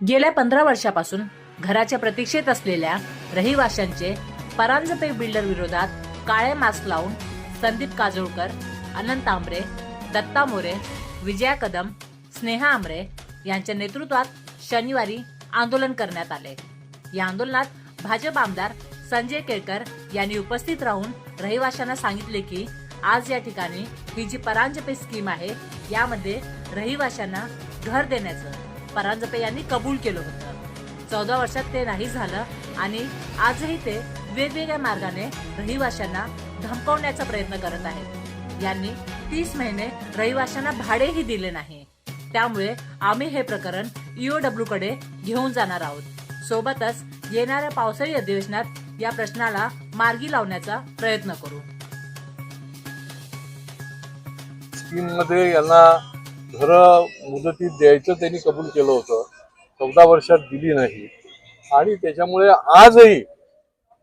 गेल्या पंधरा वर्षापासून घराच्या प्रतीक्षेत असलेल्या रहिवाशांचे परांजपे बिल्डर विरोधात काळे मास्क लावून संदीप काजोळकर अनंत आंबरे दत्ता मोरे विजया कदम स्नेहा आंबरे यांच्या नेतृत्वात शनिवारी आंदोलन करण्यात आले. या आंदोलनात भाजप आमदार संजय केळकर यांनी उपस्थित राहून रहिवाशांना सांगितले की आज या ठिकाणी ही जी परांजपे स्कीम आहे यामध्ये रहिवाशांना घर देण्याचं परांजपे यांनी कबूल केलं होतं. चौदा वर्षात ते नाही झालं आणि आजही ते वेगवेगळ्या मार्गाने रहिवाशांना धमकावण्याचा प्रयत्न करत आहेत. यांनी तीस महिने रहिवाशांना भाडेही दिले नाही. त्यामुळे आम्ही हे प्रकरण ईओडब्ल्यू कडे घेऊन जाणार आहोत. सोबतच येणाऱ्या पावसाळी अधिवेशनात या प्रश्नाला मार्गी लावण्याचा प्रयत्न करू. स्कीममध्ये यांना घरं मुदतीत द्यायचं त्यांनी कबूल केलं होतं. चौदा वर्षात दिली नाही. आणि त्याच्यामुळे आजही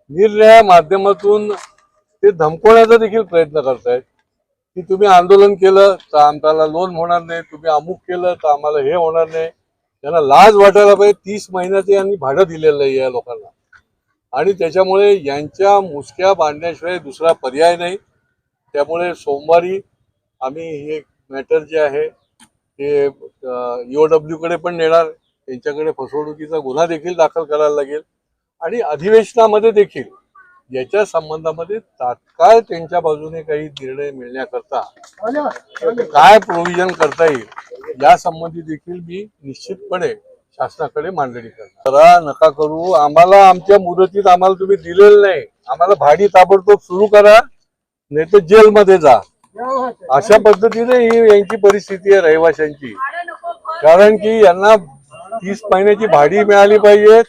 निरनिळ्या माध्यमातून ते धमकवण्याचा देखील प्रयत्न करतायत. की तुम्ही आंदोलन केलं तर आम्हाला लोन होणार नाही. तुम्ही अमुक केलं तर आम्हाला हे होणार नाही. त्यांना लाज वाटायला पाहिजे. तीस महिन्याचे यांनी भाडं दिलेलं आहे या लोकांना. आणि त्याच्यामुळे यांच्या मुसक्या बांधण्याशिवाय दुसरा पर्याय नाही. त्यामुळे सोमवारी आम्ही हे मॅटर जे आहे ते ईओडब्ल्यू कडे पण नेणार त्यांच्याकडे फसवणुकीचा गुन्हा देखील दाखल करायला लागेल. आणि अधिवेशनामध्ये देखील याच्या संबंधामध्ये तात्काळ त्यांच्या बाजूने काही निर्णय मिळण्याकरता काय प्रोव्हिजन करता येईल या संबंधी देखील मी निश्चितपणे शासनाकडे मांडणी करणार. करा नका करू. आम्हाला आमच्या मुदतीत आम्हाला तुम्ही दिलेलं नाही. आम्हाला भाडी ताबडतोब सुरू करा नाही तर जेलमध्ये जा. अशा पद्धतीने ही यांची परिस्थिती आहे रहिवाशांची. कारण की यांना तीस महिन्याची भाडी मिळाली पाहिजे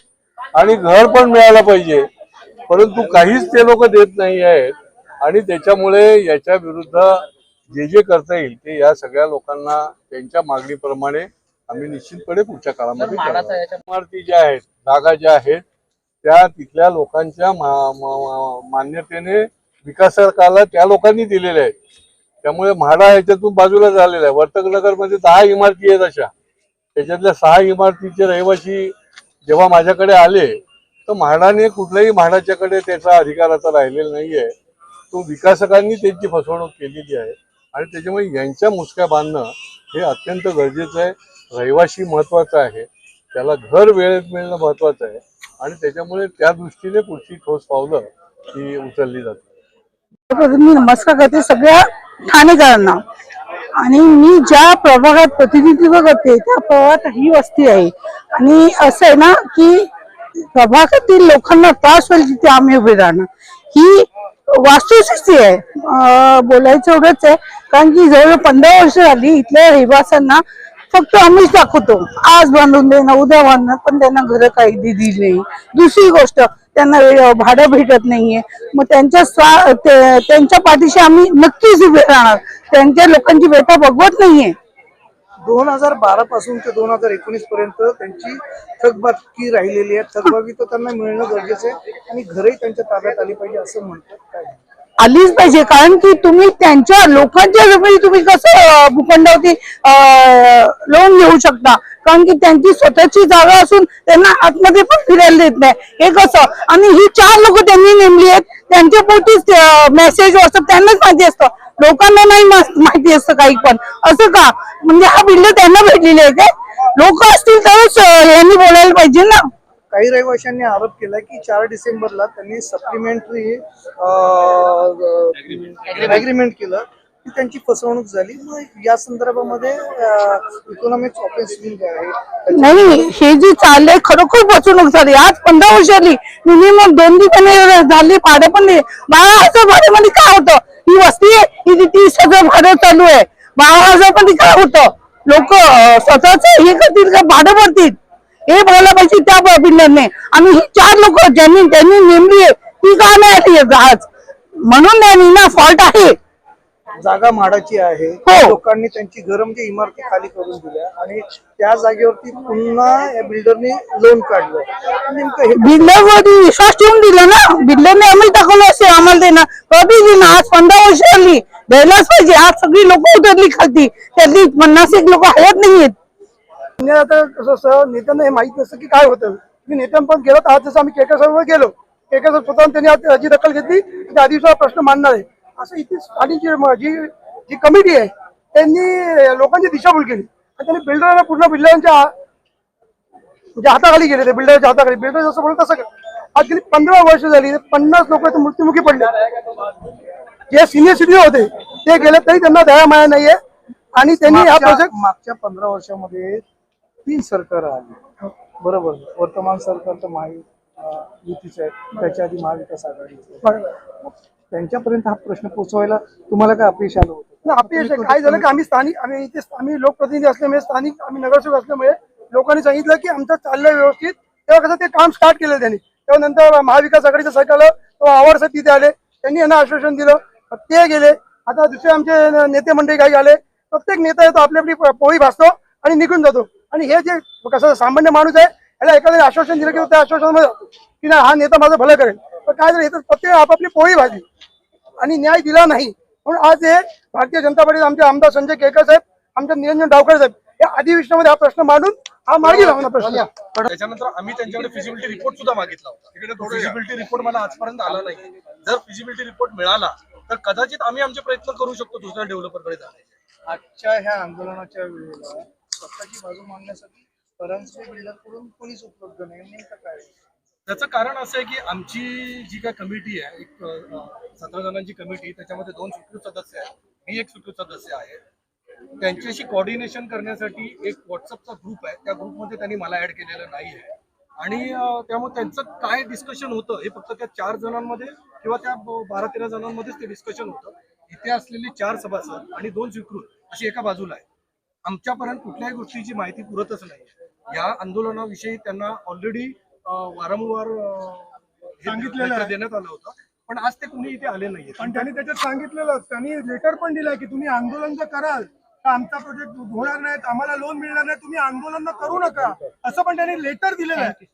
आणि घर पण मिळालं पाहिजे. परंतु काहीच ते लोक देत नाही आहेत आणि त्याच्यामुळे याच्या विरुद्ध जे जे करता येईल ते या सगळ्या लोकांना त्यांच्या मागणीप्रमाणे आम्ही निश्चितपणे पुढच्या काळामध्ये. इमारती ज्या आहेत जागा ज्या आहेत त्या तिथल्या लोकांच्या मान्यतेने विकासकाला त्या लोकांनी दिलेल्या आहेत. त्यामुळे म्हाडा याच्यातून बाजूला झालेला आहे. वर्तकनगरमध्ये दहा इमारती आहेत अशा. त्याच्यातल्या सहा इमारतीचे रहिवासी जेव्हा माझ्याकडे आले तर म्हाडाने कुठल्याही म्हाडाच्याकडे त्याचा अधिकार आता राहिलेला नाहीये. तो विकासकांनी त्यांची फसवणूक केलेली आहे. आणि त्याच्यामुळे यांच्या मुसक्या बांधणं हे अत्यंत गरजेचं आहे. रहिवासी महत्त्वाचा आहे. त्याला घर वेळेत मिळणं महत्वाचं आहे. आणि त्याच्यामुळे त्या दृष्टीने पुढची ठोस पावलं ही उचलली जाते मी नमस्कार करते सगळ्या ठाणेकरांना आणि मी ज्या प्रभागात प्रतिनिधित्व करते त्या प्रभागात ही वस्ती आहे. आणि असं आहे ना की प्रभागातील लोकांना त्रास होईल तिथे आम्ही उभे राहणार. ही वास्तुस्थिती आहे. बोलायचं एवढंच आहे. कारण की जवळ पंधरा वर्ष झाली इथल्या रहिवाशांना फक्त आम्हीच दाखवतो. आज बांधून देणं उद्या बांधणं पण त्यांना घरं काही दिली नाही. दुसरी गोष्ट त्यांना भाडं भेटत नाहीये. मग त्यांच्या स्वा- त्यांच्या पाठीशी आम्ही नक्कीच उभे राहणार. त्यांच्या लोकांची बेटा बघवत नाहीये. दोन हजार बारा पासून ते दोन हजार एकोणीस पर्यंत त्यांची थकबाकी राहिलेली आहे. थकबाकी तर त्यांना मिळणं गरजेचं आहे आणि घरही त्यांच्या ताब्यात आली पाहिजे असं म्हणतात. काय? आलीच पाहिजे. कारण की तुम्ही त्यांच्या लोकांच्या जमिनी तुम्ही कसं भूखंडावरती लोन घेऊ शकता. कारण की त्यांची स्वतःची जागा असून त्यांना आतमध्ये पण फिरायला देत नाही. हे कसं? आणि ही चार लोक त्यांनी नेमली आहेत. त्यांच्या पोटीच मेसेज व्हॉट्सअप त्यांनाच माहिती असतं. लोकांना नाही माहिती असतं काही पण. असं का? म्हणजे हा बिल्डर त्यांना भेटलेले आहे काय? लोक असतील तरच यांनी बोलायला पाहिजे ना. काही रहिवाशांनी आरोप केला की चार डिसेंबरला त्यांनी सप्लिमेंटरी अग्रीमेंट केलं. की त्यांची फसवणूक झाली. मग या संदर्भामध्ये इकॉनॉमिक्स ऑफेन्स आहे? नाही हे जे चाललंय खरोखर फसवणूक झाली. आज पंधरा वर्ष आली. मिनिमम दोन दिवस झाले भाडं पण नाही. बारा हजार भाड्यामध्ये म्हणजे काय होतं? ही वस्ती आहे ही तीस हजार भाडं चालू आहे. बारा हजारमध्ये काय होतं? लोक स्वतःच हे करतील का? भाडं भरतील? हे बोलायला पाहिजे त्या बिल्डरने आणि ही चार लोक ज्यांनी त्यांनी नेमली आहे ती का नाही आली आज. म्हणून त्यांनी ना फॉल्ट आहे. जागा म्हाडाची आहे. हो. लोकांनी त्यांची घरं म्हणजे इमारती खाली करून दिल्या आणि त्या जागेवरती पुन्हा या बिल्डरने लोन काढलं. नेमकं हे बिल्डर वरती विश्वास ठेवून दिला ना? बिल्डरने आम्ही टाकवलं असेल आम्हाला देणार कधी देणार आज पंधरा वर्ष आली. द्यायलाच पाहिजे. आज सगळी लोक उतरली खालती. त्यातली पन्नास एक लोक हवत नाहीयेत. आता कसं असं नेत्यांना हे माहीत नसतं की काय होतं. मी नेत्यां पण गेलो आज जसं आम्ही केकर साहेब गेलो केकर साहेब स्वतः त्यांनी आज याची दखल घेतली की आधीचा प्रश्न मांडणार आहे. असं इथे स्थानिक जी जी जी कमिटी आहे त्यांनी लोकांची दिशाभूल केली. आणि त्यांनी बिल्डरला पूर्ण बिल्डरांच्या म्हणजे हाताखाली गेले ते बिल्डरच्या हाताखाली. बिल्डर जसं बोलत तसं. आज गेली पंधरा वर्ष झाली पन्नास लोक मृत्युमुखी पडले. जे सिनियर सिटीजन होते ते गेले तरी त्यांना दया माया नाहीये. आणि त्यांनी हा प्रोजेक्ट मागच्या पंधरा वर्षामध्ये तीन सरकार आली. बरोबर. वर्तमान सरकार तर महा अं, युतीचं आहे. त्याच्या आधी महाविकास आघाडीचं आहे. त्यांच्यापर्यंत हा प्रश्न पोहोचवायला तुम्हाला काय अपयश आलं होतं? अपयश. काय झालं की आम्ही स्थानिक आम्ही इथे आम्ही लोकप्रतिनिधी असल्यामुळे स्थानिक आम्ही नगरसेवक असल्यामुळे लोकांनी सांगितलं की आमचं चाललंय व्यवस्थित. तेव्हा कसं ते काम स्टार्ट केलं त्यांनी. तेव्हा नंतर महाविकास आघाडीचं सरकार साहेब तिथे आले. त्यांनी यांना आश्वासन दिलं. ते गेले. आता दुसरे आमचे नेते मंडळी काही आले. प्रत्येक नेता येतो आपली आपली पोळी भासतो आणि निघून जातो. आणि हे जे कसं सामान्य माणूस आहे याला एखाद्याने आश्वासन दिलं की त्या आश्वासनामध्ये की नाही हा नेता माझं भलं करेल. पण काय झालं इथं प्रत्येक आपापली पोळी भाजली आणि न्याय दिला नाही. म्हणून आज हे भारतीय जनता पार्टीचे आमचे आमदार संजय केळकर साहेब आमचे निरंजन डावकर साहेब या अधिवेशनामध्ये हा प्रश्न मांडून हा मार्गी लावणार प्रश्न. त्याच्यानंतर आम्ही त्यांच्याकडे फिजिबिलिटी रिपोर्ट सुद्धा मागितला होता. फिजिबिलिटी रिपोर्ट मला आजपर्यंत आला नाही. जर फिजिबिलिटी रिपोर्ट मिळाला तर कदाचित आम्ही आमचे प्रयत्न करू शकतो दुसऱ्या डेव्हलपरकडे जाण्याचे. आजच्या ह्या आंदोलनाच्या वेळेला स्वतःची बाजू मांडण्यासाठी परांजपे बिल्डरकडून कोणीच उपलब्ध नाही. नेमकं काय त्याचं कारण असं आहे की आमची जी काय कमिटी आहे एक सतरा जणांची कमिटी त्याच्यामध्ये दोन स्वीकृत सदस्य आहेत. मी एक स्वीकृत सदस्य आहे. त्यांच्याशी कॉर्डिनेशन करण्यासाठी एक व्हॉट्सअपचा ग्रुप आहे. त्या ग्रुपमध्ये त्यांनी मला ऍड केलेलं नाही आहे. आणि त्यामुळे त्यांचं काय डिस्कशन होतं हे फक्त त्या चार जणांमध्ये किंवा त्या बारा तेरा जणांमध्येच ते डिस्कशन होतं. इथे असलेले चार सभासद आणि दोन स्वीकृत अशी एका बाजूला आहे. आमच्यापर्यंत कुठल्याही गोष्टीची माहिती पुरतच नाही. या आंदोलनाविषयी त्यांना ऑलरेडी वारंवार सांगितलेलं. देण्यात आलं होतं. पण आज ते कुणी इथे आले नाहीये. पण त्यांनी त्याच्यात सांगितलेलं त्यांनी लेटर पण दिलंय की तुम्ही आंदोलन जर कराल तर आमचा प्रोजेक्ट होणार नाही आम्हाला लोन मिळणार नाही तुम्ही आंदोलन करू नका. असं पण त्यांनी लेटर दिलेलं आहे.